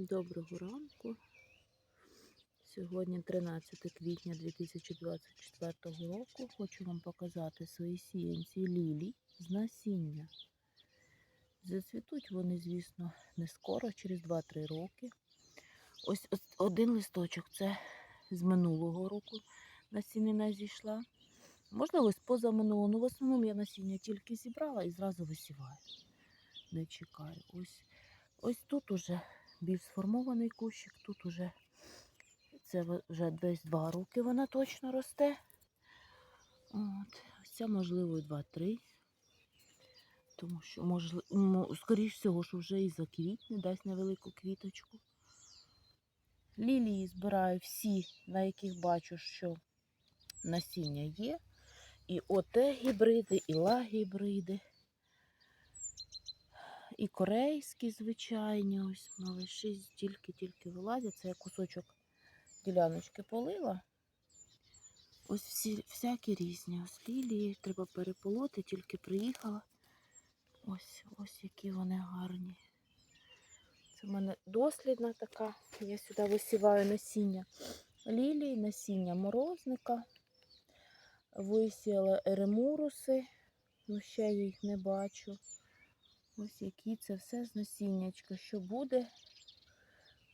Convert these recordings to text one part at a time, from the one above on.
Доброго ранку. Сьогодні 13 квітня 2024 року. Хочу вам показати свої сіянці лілій з насіння. Зацвітуть вони, звісно, не скоро, через 2-3 роки. Ось, один листочок це з минулого року насінина зійшла. Можливо, з позаминулого. Ну, в основному я насіння тільки зібрала і зразу висіваю. Не чекаю. Ось, ось тут уже більш сформований кущик, тут уже це вже десь два роки вона точно росте. От. Ось ця, можливо, і два-три. Тому що, можливо, скоріш всього, що вже і заквітне, дасть невелику квіточку. Лілії збираю всі, на яких бачу, що насіння є. І оте гібриди, і ла гібриди. І корейські, звичайні, ось малиші тільки-тільки вилазять. Це я кусочок діляночки полила. Ось всі, всякі різні. Ось лілії, треба переполоти, тільки приїхала. Ось, ось які вони гарні. Це в мене дослідна така. Я сюди висіваю насіння лілії, насіння морозника. Висіяла еремуруси. Ну, ще я їх не бачу. Ось які це все з насіннячка. Що буде,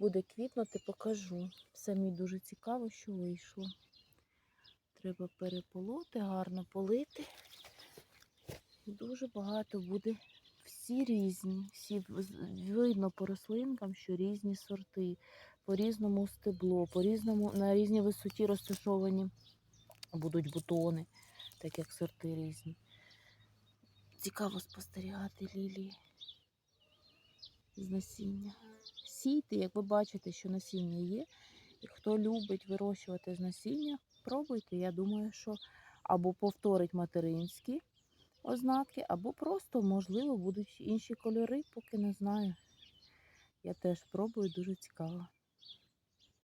буде квітнути, покажу. Самі дуже цікаво, що вийшло. Треба переполоти, гарно полити. Дуже багато буде. Всі різні. Всі видно по рослинкам, що різні сорти, по різному стебло, по різному, на різній висоті розташовані будуть бутони, так як сорти різні. Цікаво спостерігати лілії з насіння. Сійте, як ви бачите, що насіння є. І хто любить вирощувати з насіння, пробуйте. Я думаю, що або повторить материнські ознаки, або просто, можливо, будуть інші кольори, поки не знаю. Я теж пробую, дуже цікаво.